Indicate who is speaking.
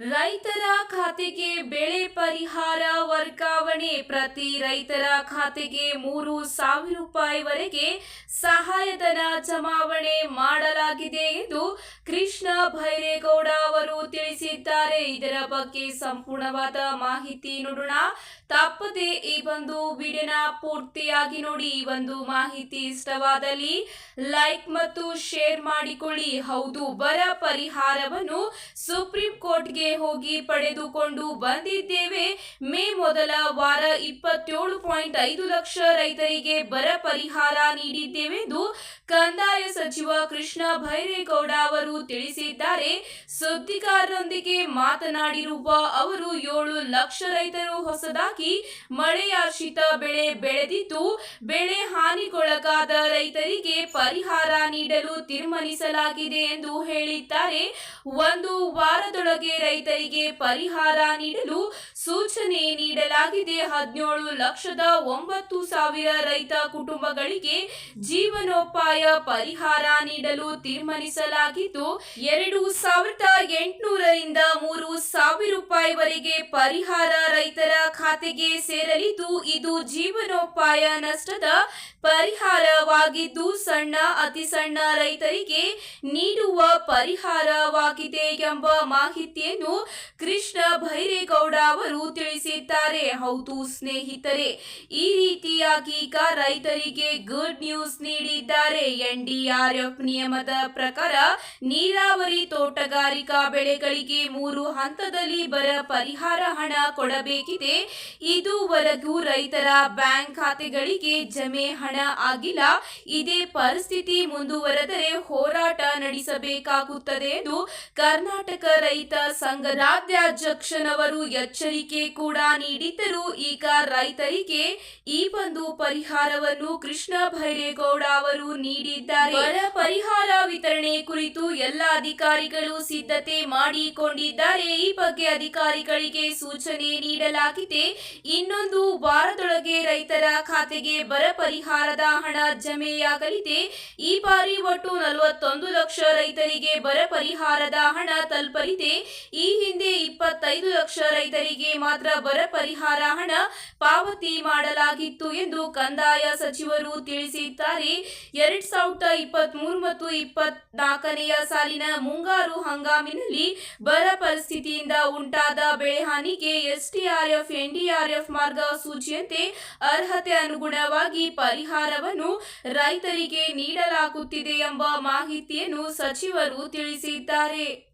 Speaker 1: ರೈತರ ಖಾತೆಗೆ ಬೆಳೆ ಪರಿಹಾರ ವರ್ಗಾವಣೆ ಪ್ರತಿ ರೈತರ ಖಾತೆಗೆ ಮೂರು ಸಾವಿರ ರೂಪಾಯಿವರೆಗೆ ಸಹಾಯಧನ ಜಮಾವಣೆ ಮಾಡಲಾಗಿದೆ ಎಂದು ಕೃಷ್ಣ ಭೈರೇಗೌಡ ಅವರು ತಿಳಿಸಿದ್ದಾರೆ. ಇದರ ಬಗ್ಗೆ ಸಂಪೂರ್ಣವಾದ ಮಾಹಿತಿ ನೋಡೋಣ. ತಪ್ಪದೆ ಈ ಒಂದು ವಿಡಿಯೋನ ಪೂರ್ತಿಯಾಗಿ ನೋಡಿ. ಈ ಒಂದು ಮಾಹಿತಿ ಇಷ್ಟವಾದಲ್ಲಿ ಲೈಕ್ ಮತ್ತು ಶೇರ್ ಮಾಡಿಕೊಳ್ಳಿ. ಹೌದು, ಬರ ಪರಿಹಾರವನ್ನು ಸುಪ್ರೀಂ ಕೋರ್ಟ್ಗೆ ಹೋಗಿ ಪಡೆದುಕೊಂಡು ಬಂದಿದ್ದೇವೆ. ಮೇ ಮೊದಲ ವಾರ ಇಪ್ಪತ್ತೇಳು ಪಾಯಿಂಟ್ ಐದು ಲಕ್ಷ ರೈತರಿಗೆ ಬರ ಪರಿಹಾರ ನೀಡಿದ್ದೇವೆ ಎಂದು ಕಂದಾಯ ಸಚಿವ ಕೃಷ್ಣ ಭೈರೇಗೌಡ ಅವರು ತಿಳಿಸಿದ್ದಾರೆ. ಸುದ್ದಿಗಾರರೊಂದಿಗೆ ಮಾತನಾಡಿರುವ ಅವರು, ಏಳು ಲಕ್ಷ ರೈತರು ಹೊಸದಾಗಿ ಮಳೆಯಾಶ್ರಿತ ಬೆಳೆ ಬೆಳೆದಿದ್ದು, ಬೆಳೆ ಹಾನಿಗೊಳಗಾದ ರೈತರಿಗೆ ಪರಿಹಾರ ನೀಡಲು ತೀರ್ಮಾನಿಸಲಾಗಿದೆ ಎಂದು ಹೇಳಿದ್ದಾರೆ. ಒಂದು ವಾರದೊಳಗೆ ರೈತರಿಗೆ ಪರಿಹಾರ ನೀಡಲು ಸೂಚನೆ ನೀಡಲಾಗಿದೆ. ಹದಿನೇಳು ಲಕ್ಷದ ಒಂಬತ್ತು ಸಾವಿರ ರೈತ ಕುಟುಂಬಗಳಿಗೆ ಜೀವನೋಪಾಯ ಪರಿಹಾರ ನೀಡಲು ತೀರ್ಮಾನಿಸಲಾಗಿದ್ದು, ಎರಡು ಸಾವಿರದ ಎಂಟುನೂರರಿಂದ ಮೂರು ಸಾವಿರ ರೂಪಾಯಿವರೆಗೆ ಪರಿಹಾರ ರೈತರ ಖಾತೆಗೆ ಸೇರಲಿದ್ದು, ಇದು ಜೀವನೋಪಾಯ ನಷ್ಟದ ಪರಿಹಾರವಾಗಿದ್ದು, ಸಣ್ಣ ಅತಿ ಸಣ್ಣ ರೈತರಿಗೆ ನೀಡುವ ಪರಿಹಾರವಾಗಿದೆ ಎಂಬ ಮಾಹಿತಿಯನ್ನು ಕೃಷ್ಣ ಅವರು ತಿಳಿಸಿದ್ದಾರೆ. ಹೌದು ಸ್ನೇಹಿತರೆ, ಈ ರೀತಿಯಾಗಿ ಈಗ ರೈತರಿಗೆ ಗುಡ್ ನ್ಯೂಸ್ ನೀಡಿದ್ದಾರೆ. ಎನ್ಡಿಆರ್ಎಫ್ ನಿಯಮದ ಪ್ರಕಾರ ನೀರಾವರಿ ತೋಟಗಾರಿಕಾ ಬೆಳೆಗಳಿಗೆ ಮೂರು ಹಂತದಲ್ಲಿ ಬರ ಪರಿಹಾರ ಹಣ ಕೊಡಬೇಕಿದೆ. ಇದುವರೆಗೂ ರೈತರ ಬ್ಯಾಂಕ್ ಖಾತೆಗಳಿಗೆ ಜಮೆ ಹಣ ಆಗಿಲ್ಲ. ಇದೇ ಪರಿಸ್ಥಿತಿ ಮುಂದುವರೆದರೆ ಹೋರಾಟ ನಡೆಸಬೇಕಾಗುತ್ತದೆ ಎಂದು ಕರ್ನಾಟಕ ರೈತ ಸಂಘ ರಾಜ್ಯಾಧ್ಯಕ್ಷನವರು ಎಚ್ಚರಿಕೆ ಕೂಡ ನೀಡಿದ್ದರೂ. ಈಗ ರೈತರಿಗೆ ಈ ಒಂದು ಪರಿಹಾರವನ್ನು ಕೃಷ್ಣ ಭೈರೇಗೌಡ ಅವರು ನೀಡಿದ್ದಾರೆ. ಬರ ಪರಿಹಾರ ವಿತರಣೆ ಕುರಿತು ಎಲ್ಲ ಅಧಿಕಾರಿಗಳು ಸಿದ್ಧತೆ ಮಾಡಿಕೊಂಡಿದ್ದಾರೆ. ಈ ಬಗ್ಗೆ ಅಧಿಕಾರಿಗಳಿಗೆ ಸೂಚನೆ ನೀಡಲಾಗಿದೆ. ಇನ್ನೊಂದು ವಾರದೊಳಗೆ ರೈತರ ಖಾತೆಗೆ ಬರ ಪರಿಹಾರದ ಹಣ ಜಮೆಯಾಗಲಿದೆ. ಈ ಬಾರಿ ಒಟ್ಟು ನಲವತ್ತೊಂದು ಲಕ್ಷ ರೈತರಿಗೆ ಬರ ಪರಿಹಾರದ ಹಣ ತಲುಪಲಿದೆ. ಈ ಹಿಂದೆ ಇಪ್ಪತ್ತೈದು ಲಕ್ಷ ರೈತರಿಗೆ ಮಾತ್ರ ಬರ ಪರಿಹಾರ ಹಣ ಪಾವತಿ ಮಾಡಲಾಗಿತ್ತು ಎಂದು ಕಂದಾಯ ಸಚಿವರು ತಿಳಿಸಿದ್ದಾರೆ. ಎರಡ್ ಸಾವಿರದ ಇಪ್ಪತ್ತ್ ಮೂರು ಮತ್ತು ಇಪ್ಪತ್ನಾಲ್ಕನೆಯ ಸಾಲಿನ ಮುಂಗಾರು ಹಂಗಾಮಿನಲ್ಲಿ ಬರ ಪರಿಸ್ಥಿತಿಯಿಂದ ಉಂಟಾದ ಬೆಳೆ ಹಾನಿಗೆ ಎಸ್ಡಿಆರ್ಎಫ್, ಎನ್ಡಿಆರ್ಎಫ್ ಮಾರ್ಗಸೂಚಿಯಂತೆ ಅರ್ಹತೆ ಅನುಗುಣವಾಗಿ ಪರಿಹಾರವನ್ನು ರೈತರಿಗೆ ನೀಡಲಾಗುತ್ತಿದೆ ಎಂಬ ಮಾಹಿತಿಯನ್ನು ಸಚಿವರು ತಿಳಿಸಿದ್ದಾರೆ.